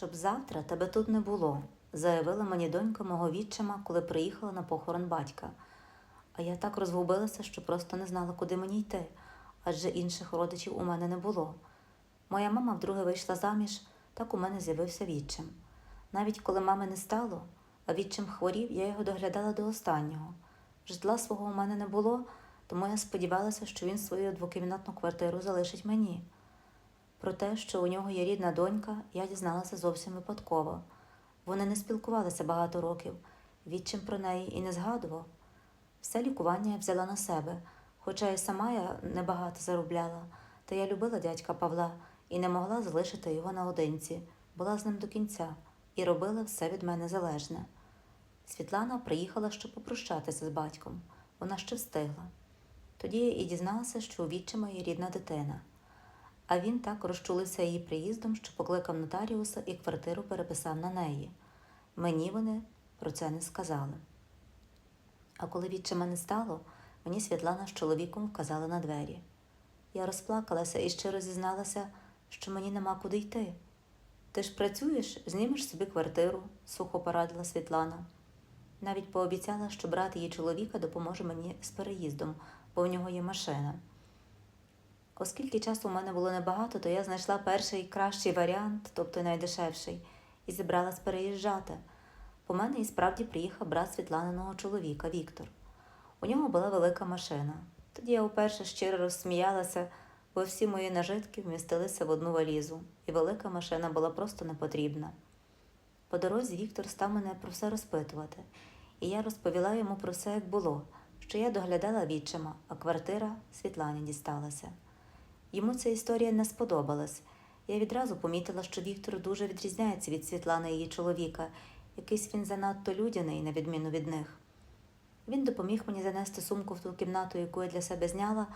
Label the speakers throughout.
Speaker 1: Щоб завтра тебе тут не було, заявила мені донька мого відчима, коли приїхала на похорон батька. А я так розгубилася, що просто не знала, куди мені йти, адже інших родичів у мене не було. Моя мама вдруге вийшла заміж, так у мене з'явився відчим. Навіть коли мами не стало, а відчим хворів, я його доглядала до останнього. Житла свого у мене не було, тому я сподівалася, що він свою двокімнатну квартиру залишить мені. Про те, що у нього є рідна донька, я дізналася зовсім випадково. Вони не спілкувалися багато років, відчим про неї і не згадував. Все лікування я взяла на себе, хоча і сама я небагато заробляла, та я любила дядька Павла і не могла залишити його наодинці, була з ним до кінця і робила все від мене залежне. Світлана приїхала, щоб попрощатися з батьком. Вона ще встигла. Тоді я і дізналася, що у відчима є рідна дитина. А він так розчулився її приїздом, що покликав нотаріуса і квартиру переписав на неї. Мені вони про це не сказали. А коли відчима не стало, мені Світлана з чоловіком вказали на двері. Я розплакалася і щиро зізналася, що мені нема куди йти. Ти ж працюєш, знімеш собі квартиру, сухо порадила Світлана. Навіть пообіцяла, що брат її чоловіка допоможе мені з переїздом, бо в нього є машина. Оскільки часу у мене було небагато, то я знайшла перший кращий варіант, тобто найдешевший, і зібралась переїжджати. По мене і справді приїхав брат Світланиного чоловіка Віктор. У нього була велика машина. Тоді я вперше щиро розсміялася, бо всі мої нажитки вмістилися в одну валізу, і велика машина була просто не потрібна. По дорозі Віктор став мене про все розпитувати, і я розповіла йому про все, як було, що я доглядала відчима, а квартира Світлані дісталася. Йому ця історія не сподобалась. Я відразу помітила, що Віктор дуже відрізняється від Світлани її чоловіка. Якийсь він занадто людяний, на відміну від них. Він допоміг мені занести сумку в ту кімнату, яку я для себе зняла,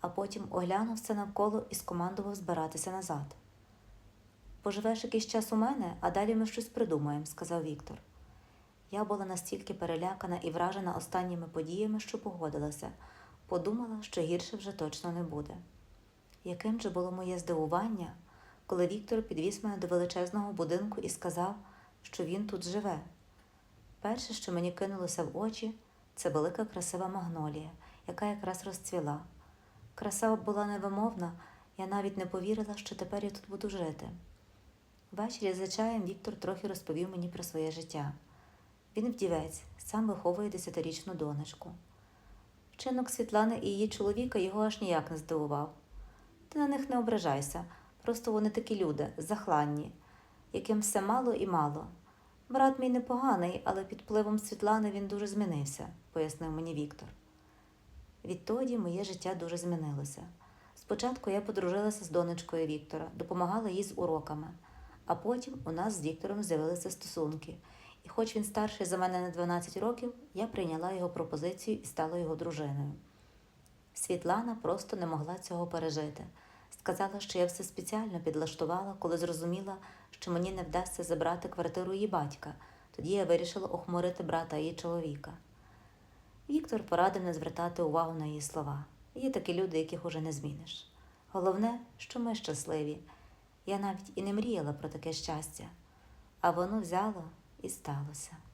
Speaker 1: а потім оглянув все навколо і скомандував збиратися назад. Поживеш якийсь час у мене, а далі ми щось придумаємо, сказав Віктор. Я була настільки перелякана і вражена останніми подіями, що погодилася, подумала, що гірше вже точно не буде. Яким же було моє здивування, коли Віктор підвіз мене до величезного будинку і сказав, що він тут живе. Перше, що мені кинулося в очі, це велика красива магнолія, яка якраз розцвіла. Краса була невимовна, я навіть не повірила, що тепер я тут буду жити. Ввечері за чаєм Віктор трохи розповів мені про своє життя. Він вдівець, сам виховує десятирічну донечку. Вчинок Світлани і її чоловіка його аж ніяк не здивував. Ти на них не ображайся, просто вони такі люди, захланні, яким все мало і мало. Брат мій непоганий, але під впливом Світлани він дуже змінився, пояснив мені Віктор. Відтоді моє життя дуже змінилося. Спочатку я подружилася з донечкою Віктора, допомагала їй з уроками, а потім у нас з Віктором з'явилися стосунки. І хоч він старший за мене на 12 років, я прийняла його пропозицію і стала його дружиною. Світлана просто не могла цього пережити. Сказала, що я все спеціально підлаштувала, коли зрозуміла, що мені не вдасться забрати квартиру її батька. Тоді я вирішила охмурити брата її чоловіка. Віктор порадив не звертати увагу на її слова. Є такі люди, яких уже не зміниш. Головне, що ми щасливі. Я навіть і не мріяла про таке щастя, а воно взяло і сталося.